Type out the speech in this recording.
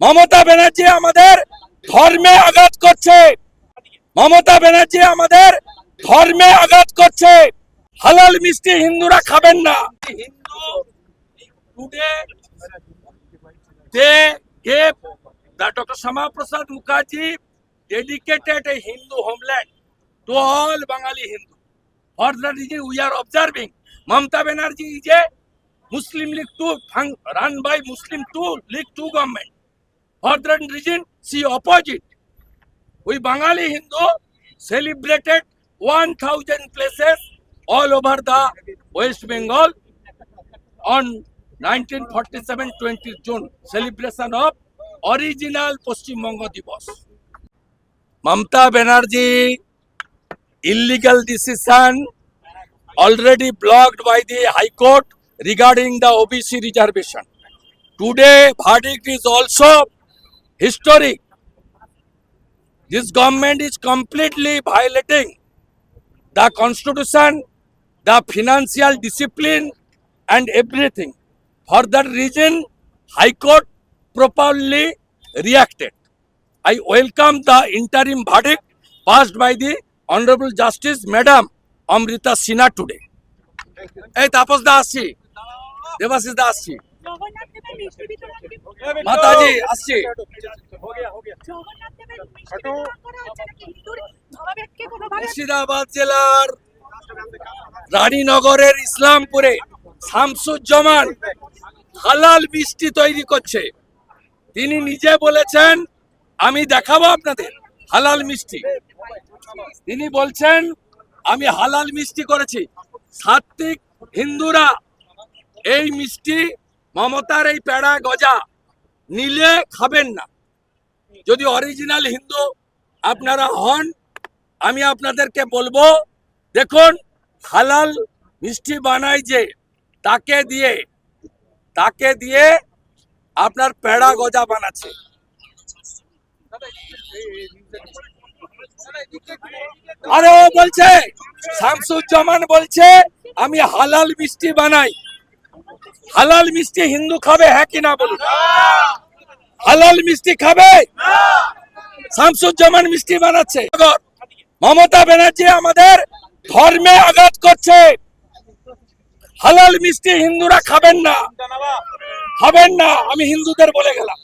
মমতা ব্যানার্জি আমাদের ধর্মে আঘাত করছে। মমতা ব্যানার্জি আমাদের ধর্মে আঘাত করছে। হালাল মিষ্টি হিন্দুরা খাবেন না। Shyamaprasad Mukherjee dedicated a Hindu homeland to Bengali Hindu we are observing Mamata Banerjee is a Muslim league to run by Muslim to league to government That reason, she opposite. We Bengali Hindu celebrated 1000 places all over the West Bengal on 1947 20 June celebration of original Paschim Bongo Divas. Mamta Banerjee illegal decision already blocked by the High Court regarding the OBC reservation. Today verdict is also historic. This government is completely violating the constitution, the financial discipline and everything. For that reason, High Court properly reacted. I welcome the interim verdict passed by the Honorable Justice Madam Amrita Sinha today. এই তাপস দা আসছি দেবাশিস দা আসছি মাতাজি আসছি। মুর্শিদাবাদ জেলার রানীনগরের ইসলামপুরে শামসুজ্জামান হালাল মিষ্টি তৈরি করছে। তিনি নিজে বলেছেন আমি দেখাবো আপনাদের হালাল মিষ্টি। তিনি বলছেন আমি হালাল মিষ্টি করেছি। সাত্বিক হিন্দুরা এই মিষ্টি মমতার এই প্যাড়া গজা নিলে খাবেন না। যদি অরিজিনাল হিন্দু আপনারা হন, আমি আপনাদেরকে বলব, দেখুন, হালাল মিষ্টি বানাই যে, তাকে দিয়ে তাকে দিয়ে আপনার প্যাড়া গজা বানাচ্ছে। আরে ও বলছে, শামসুজ্জামান বলছে, আমি হালাল মিষ্টি বানাই। হালাল মিষ্টি হিন্দু খাবে হ্যাঁ কি না বলুন? হালাল মিষ্টি খাবে? শামসুজ্জামান মিষ্টি বানাচ্ছে। মমতা ব্যানার্জি আমাদের ধর্মে আঘাত করছে। হালাল মিষ্টি হিন্দুরা খাবেন না। খাবেন না, আমি হিন্দুদের বলে গেলাম।